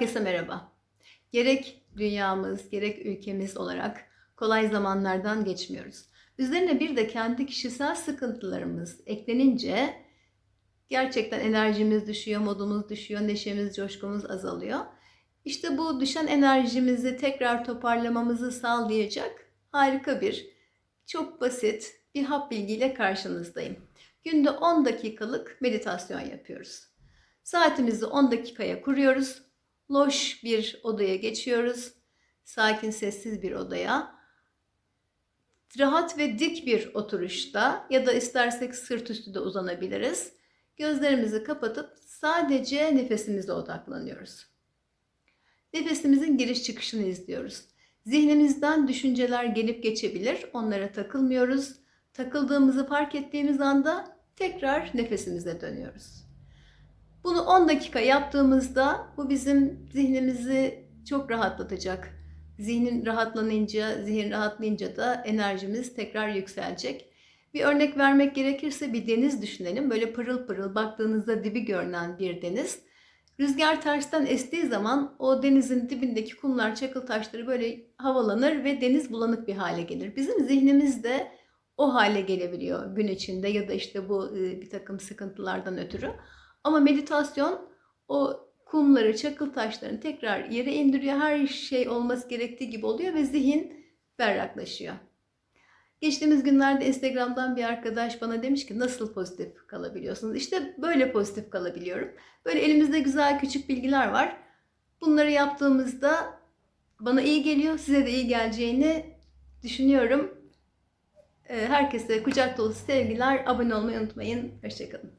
Herkese merhaba. Gerek dünyamız, gerek ülkemiz olarak kolay zamanlardan geçmiyoruz. Üzerine bir de kendi kişisel sıkıntılarımız eklenince gerçekten enerjimiz düşüyor, modumuz düşüyor, neşemiz, coşkumuz azalıyor. İşte bu düşen enerjimizi tekrar toparlamamızı sağlayacak harika bir, çok basit bir hap bilgiyle karşınızdayım. Günde 10 dakikalık meditasyon yapıyoruz. Saatimizi 10 dakikaya kuruyoruz. Loş bir odaya geçiyoruz. Sakin, sessiz bir odaya. Rahat ve dik bir oturuşta ya da istersek sırt üstü de uzanabiliriz. Gözlerimizi kapatıp sadece nefesimize odaklanıyoruz. Nefesimizin giriş çıkışını izliyoruz. Zihnimizden düşünceler gelip geçebilir. Onlara takılmıyoruz. Takıldığımızı fark ettiğimiz anda tekrar nefesimize dönüyoruz. Bunu 10 dakika yaptığımızda bu bizim zihnimizi çok rahatlatacak. Zihnin rahatlanınca, zihin rahatlayınca da enerjimiz tekrar yükselecek. Bir örnek vermek gerekirse bir deniz düşünelim. Böyle pırıl pırıl baktığınızda dibi görünen bir deniz. Rüzgar tersten estiği zaman o denizin dibindeki kumlar, çakıl taşları böyle havalanır ve deniz bulanık bir hale gelir. Bizim zihnimiz de o hale gelebiliyor gün içinde ya da işte bu e, bir takım sıkıntılardan ötürü. Ama meditasyon o kumları, çakıl taşlarını tekrar yere indiriyor. Her şey olması gerektiği gibi oluyor ve zihin berraklaşıyor. Geçtiğimiz günlerde Instagram'dan bir arkadaş bana demiş ki nasıl pozitif kalabiliyorsunuz? İşte böyle pozitif kalabiliyorum. Böyle elimizde güzel küçük bilgiler var. Bunları yaptığımızda bana iyi geliyor, size de iyi geleceğini düşünüyorum. Ee, Herkese kucak dolusu sevgiler. Abone olmayı unutmayın. Hoşçakalın.